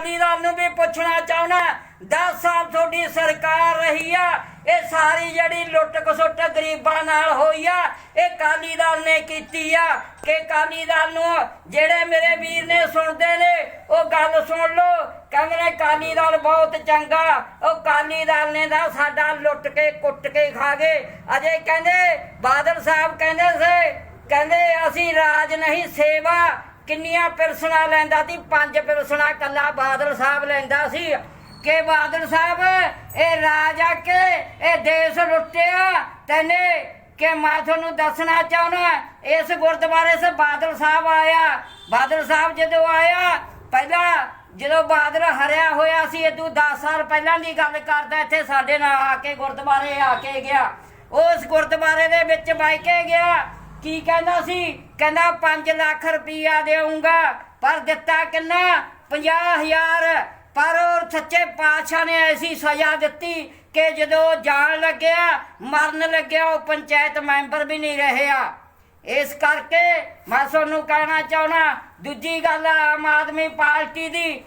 ਅਕਾਲੀ ਦਲ ਨੂੰ ਵੀ ਪੁੱਛਣਾ ਚਾਹਣਾ 10 ਸਾਲ ਤੁਹਾਡੀ ਸਰਕਾਰ ਰਹੀ ਆ। ਇਹ ਸਾਰੀ ਜਿਹੜੀ ਲੁੱਟ ਖਸੁੱਟ ਗਰੀਬਾਂ ਨਾਲ ਹੋਈ ਆ, ਇਹ ਅਕਾਲੀ ਦਲ ਨੇ ਕੀਤੀ ਆ। ਕਿ ਅਕਾਲੀ ਦਲ ਨੂੰ ਜਿਹੜੇ ਮੇਰੇ ਵੀਰ ਨੇ ਸੁਣਦੇ ਨੇ, ਉਹ ਗੱਲ ਸੁਣ ਲਓ। ਕਹਿੰਦੇ ਨੇ ਅਕਾਲੀ ਦਲ ਬਹੁਤ ਚੰਗਾ। ਉਹ ਅਕਾਲੀ ਦਲ ਨੇ ਦਾ ਸਾਡਾ ਲੁੱਟ ਕੇ ਕੁੱਟ ਕੇ ਖਾ ਗਏ। ਅਜੇ ਕਹਿੰਦੇ, ਬਾਦਲ ਸਾਹਿਬ ਕਹਿੰਦੇ ਸੀ, ਕਹਿੰਦੇ ਅਸੀਂ ਰਾਜ ਨਹੀਂ ਸੇਵਾ। ਕਿੰਨੀਆਂ ਪਿਰਸਣਾ ਲੈਂਦਾ ਸੀ? ਪੰਜ ਪਿਰਸਣਾ ਕੱਲਾ ਬਾਦਲ ਸਾਹਿਬ ਲੈਂਦਾ ਸੀ। ਕਿ ਬਾਦਲ ਸਾਹਿਬ, ਇਹ ਰਾਜ ਆ ਕੇ ਇਹ ਦੇਸ਼ ਲੁੱਟਿਆ? ਤੈਨੇ ਕਿ ਮੈਂ ਤੁਹਾਨੂੰ ਦੱਸਣਾ ਚਾਹੁੰਦਾ, ਇਸ ਗੁਰਦੁਆਰੇ ਸੇ ਬਾਦਲ ਸਾਹਿਬ ਆਇਆ। ਬਾਦਲ ਸਾਹਿਬ ਜਦੋਂ ਆਇਆ, ਪਹਿਲਾਂ ਜਦੋਂ ਬਾਦਲ ਹਰਿਆ ਹੋਇਆ ਸੀ ਇਦੋਂ 10 ਸਾਲ ਪਹਿਲਾਂ ਦੀ ਗੱਲ ਕਰਦਾ ਇੱਥੇ ਸਾਡੇ ਨਾਲ ਆ ਕੇ ਗੁਰਦੁਆਰੇ ਆ ਕੇ ਗਿਆ। ਉਸ ਗੁਰਦੁਆਰੇ ਦੇ ਵਿੱਚ ਬੈ ਕੇ ਗਿਆ। ਕੀ ਕਹਿੰਦਾ ਸੀ? ਕਹਿੰਦਾ 5 ਲੱਖ ਰੁਪਈਆ ਦੇਊਂਗਾ। ਪਰ ਦਿੱਤਾ ਕਿੰਨਾ? 50000 ਪਰ ਉਹ ਸੱਚੇ ਪਾਤਸ਼ਾਹ ਨੇ ਐਸੀ ਸਜ਼ਾ ਦਿੱਤੀ ਕਿ ਜਦੋਂ ਜਾਣ ਲੱਗਿਆ, ਮਰਨ ਲੱਗਿਆ, ਉਹ ਪੰਚਾਇਤ ਮੈਂਬਰ ਵੀ ਨਹੀਂ ਰਹਿਆ ਇਸ ਕਰਕੇ ਮੈਂ ਤੁਹਾਨੂੰ ਕਹਿਣਾ ਚਾਹਣਾ ਦੂਜੀ ਗੱਲ ਆਮ ਆਦਮੀ ਪਾਰਟੀ ਦੀ।